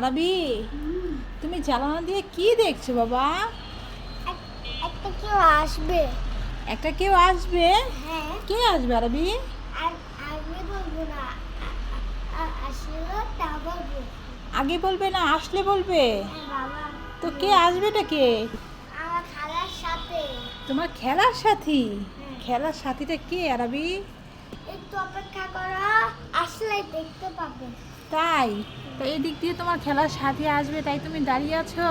রাবি তুমি জানালা দিয়ে কি দেখছ বাবা? একটা কেউ আসবে। একটা কেউ আসবে? হ্যাঁ। কে আসবে বলব না আসলে তা বলব। আগে বলবে না আসলে বলবে? হ্যাঁ তো কে আসবেটা কে? আমার খালার সাথে। তোমার খেলার সাথী? হ্যাঁ। খেলার সাথীটা কে আরবি? একটু অপেক্ষা করো আসলে দেখতে পাবে। তাই? তো এই দিক দিয়ে তোমার খেলার সাথে আসবে তাই তুমি দাঁড়িয়ে আছো?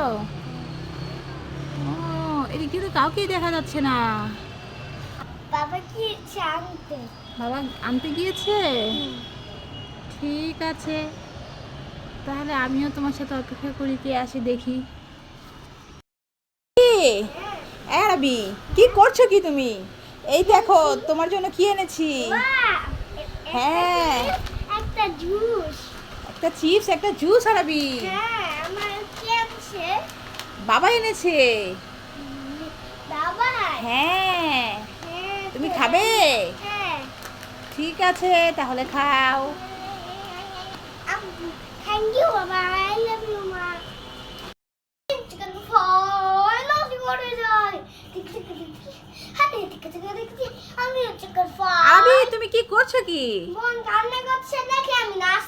ও এদিক দিয়ে তো কাউকেই দেখা যাচ্ছে না। বাবা কি আনতে। বাবা আনতে গিয়েছে? ঠিক আছে। তাহলে আমিও তোমার সাথে অপেক্ষা করি কে আসে দেখি। আরবি কি করছ কি তুমি? এই দেখো তোমার জন্য কি এনেছি? হ্যাঁ। একটা জুস। একটা চিপস একটা জুস আরবি হ্যাঁ আমার কি আছে। বাবা এনেছে। বাবা? হ্যাঁ হ্যাঁ তুমি খাবে? হ্যাঁ। ঠিক আছে তাহলে খাও। থ্যাংক ইউ বাবা আই লাভ ইউ মা। চিকেন ফ্রাই লজি করে যায়। টিক টিক টিক হাতে টিক টিক টিক টিক আমি চিকেন তুমি কি করছ কি? বোন কান্না করছে দেখে আমি নাচ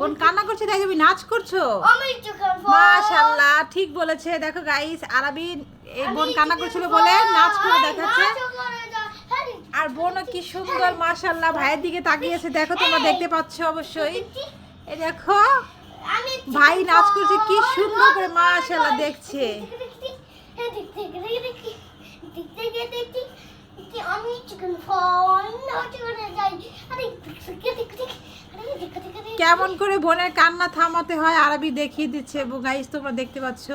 কোন কান্না করছে তাই তুমি নাচ করছ চিকেন ঠিক বলেছে দেখো গাইস আরবি এই বোন কান্না করছিল বলে নাচ করে দেখাচ্ছে আর বোনও কি সুন্দর মাশাল্লাহ ভাইয়ের দিকে তাকিয়েছে দেখো তোমরা দেখতে পাচ্ছ অবশ্যই এই দেখো ভাই নাচ করছে কি সুন্দর করে মাশাল্লাহ দেখছে আমি চিকেন ফ্রাই নাচ করে যাই আরে কেমন করে বোনের কান্না থামাতে হয় আরবি দেখিয়ে দিচ্ছে গাইস তোমরা দেখতে পাচ্ছ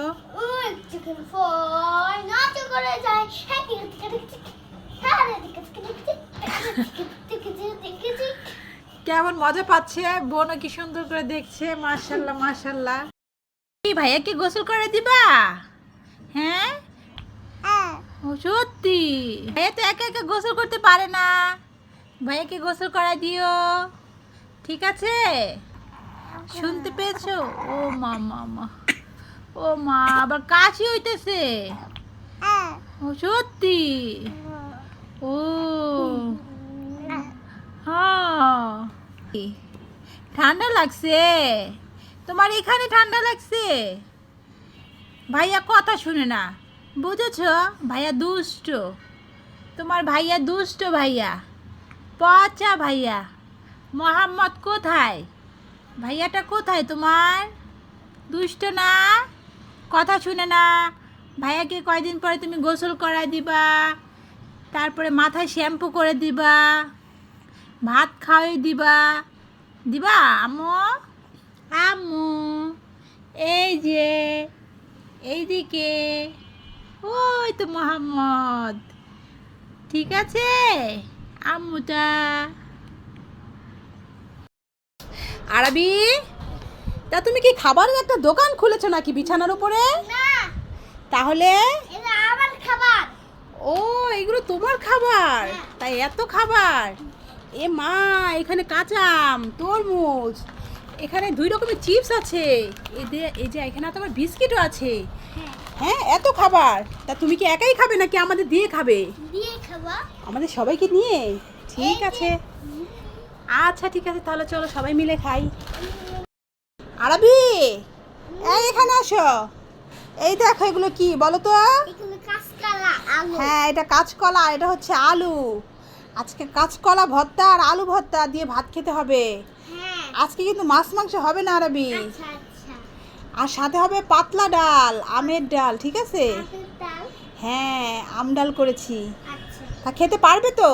কেমন মজা পাচ্ছে বোন কি সুন্দর করে দেখছে মাশাল্লাহ মাশাল্লাহ কি ভাইয়া কি গোসল করে দিবা হ্যাঁ সত্যি ভাইয়া তো একা একা গোসল করতে পারে না ভাইয়াকে গোসল করা দিও ঠিক আছে? শুনতে পেয়েছ? ও মা মা মা। ও মা, আবার কাশি হইতেছে। ও, সত্যি? ও। হ্যাঁ। ঠান্ডা লাগছে? তোমার এখানে ঠান্ডা লাগছে? ভাইয়া কথা শুনে না। বুঝেছ? ভাইয়া দুষ্ট। তোমার ভাইয়া দুষ্ট ভাইয়া। পচা ভাইয়া। মোহাম্মদ কোথায়? ভাইয়াটা কোথায় তোমার? দুষ্ট না? কথা শুনে না। ভাইয়াকে কয়দিন পরে তুমি গোসল করায় দিবা? তারপরে মাথায় শ্যাম্পু করে দিবা? ভাত খাওয়াই দিবা? দিবা, আম্মু? আম্মু, এই যে, এইদিকে। ওই তো মোহাম্মদ। ঠিক আছে, আম্মুটা। আরবি? তা তুমি কি খাবারের একটা দোকান খুলেছো নাকি বিছানার উপরে? না। তাহলে? খাবার। ও এগুলো তোমার খাবার? হ্যাঁ। তাই এত খাবার? এ মা এখানে কাঁচাম তরমুজ এখানে দুই রকমের চিপস আছে। এই যে এই যে এখানে তোমার বিস্কিটও আছে। হ্যাঁ। হ্যাঁ এত খাবার? তা তুমি কি একাই খাবে নাকি আমাদের দিয়ে খাবে? দিয়ে খাবা। আমাদের সবাইকে নিয়ে? ঠিক আছে। আচ্ছা ঠিক আছে তাহলে চলো সবাই মিলে খাই। আরবি এই এখানে আসো। এই দেখো এগুলো কি বলো তো? হ্যাঁ এটা কাঁচকলা এটা হচ্ছে আলু। আজকে কাঁচকলা ভর্তা আর আলু ভর্তা দিয়ে ভাত খেতে হবে। হ্যাঁ। আজকে কিন্তু মাছ মাংস হবে না আরবি? আচ্ছা আচ্ছা। আর সাথে হবে পাতলা ডাল আমের ডাল ঠিক আছে? হ্যাঁ আম ডাল করেছি। আচ্ছা। তা খেতে পারবে তো?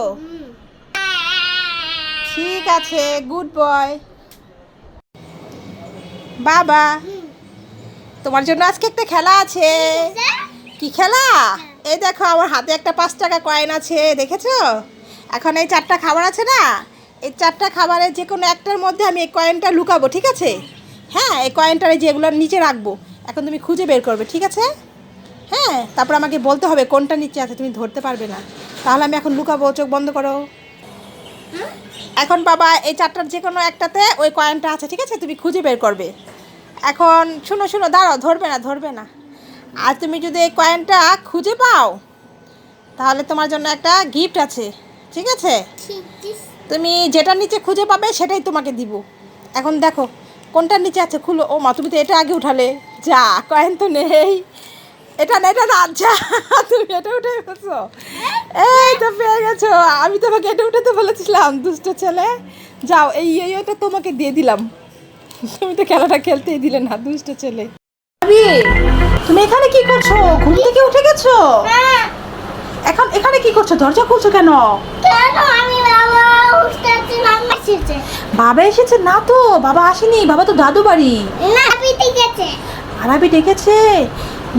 ঠিক আছে গুড বয় বাবা। তোমার জন্য আজকে একটা খেলা আছে। কি খেলা? এই দেখো, আমার হাতে একটা পাঁচ টাকা কয়েন আছে, দেখেছ? এখন এই চারটা খাবার আছে না? এই চারটা খাবারের যে কোনো একটার মধ্যে আমি এই কয়েনটা লুকাবো, ঠিক আছে? হ্যাঁ এই কয়েনটার যেগুলোর নিচে রাখব। এখন তুমি খুঁজে বের করবে, ঠিক আছে? হ্যাঁ তারপর আমাকে বলতে হবে কোনটা নিচে আছে, তুমি ধরতে পারবে না। তাহলে আমি এখন লুকাবো, চোখ বন্ধ করো। এখন বাবা, এই চারটার যে কোনো একটাতে ওই কয়েনটা আছে, ঠিক আছে? তুমি খুঁজে বের করবে। এখন শুনো শুনো, দাঁড়াও, ধরবে না ধরবে না। আর তুমি যদি এই কয়েনটা খুঁজে পাও, তাহলে তোমার জন্য একটা গিফট আছে, ঠিক আছে? তুমি যেটার নিচে খুঁজে পাবে, সেটাই তোমাকে দিব। এখন দেখো, কোনটার নিচে আছে, খুলো। ও মা তুমি তো এটা আগে উঠালে। যা কয়েন তো নেই। এটা না এটা না যা তুমি এটা উঠে গেছো এই তো পেয়ে গেছো। আমি তোমাকে এটা উঠাতে বলেছিলাম দুষ্ট ছেলে। যাও এই এই এটা তোমাকে দিয়ে দিলাম। তুমি তো খেলাটা খেলতেই দিলে না দুষ্ট ছেলে। তুমি এখানে কি করছ? ঘুম থেকে উঠে গেছো? হ্যাঁ। এখন এখানে কি করছ? দরজা খুলছো কেন? কেন? আমি বাবা এসেছে। বাবা এসেছে? না তো বাবা আসেনি। বাবা তো দাদু বাড়ি আরাবি ডেকেছে?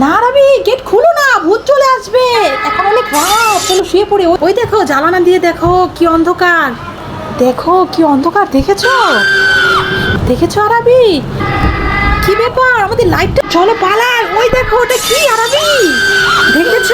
না আরাবি গেট খুলো না, ভূত চলে আসবে। এখন অনেক রাত, চলো শুয়ে পড়ে। ওই দেখো, জ্বালানা দিয়ে দেখো কি অন্ধকার। দেখো কি অন্ধকার, দেখেছ? দেখেছ আরাবি? কি ব্যাপার? আমাদের লাইটটা চলো পালাই। ওই দেখো, ওটা কি আরাবি? দেখেছ?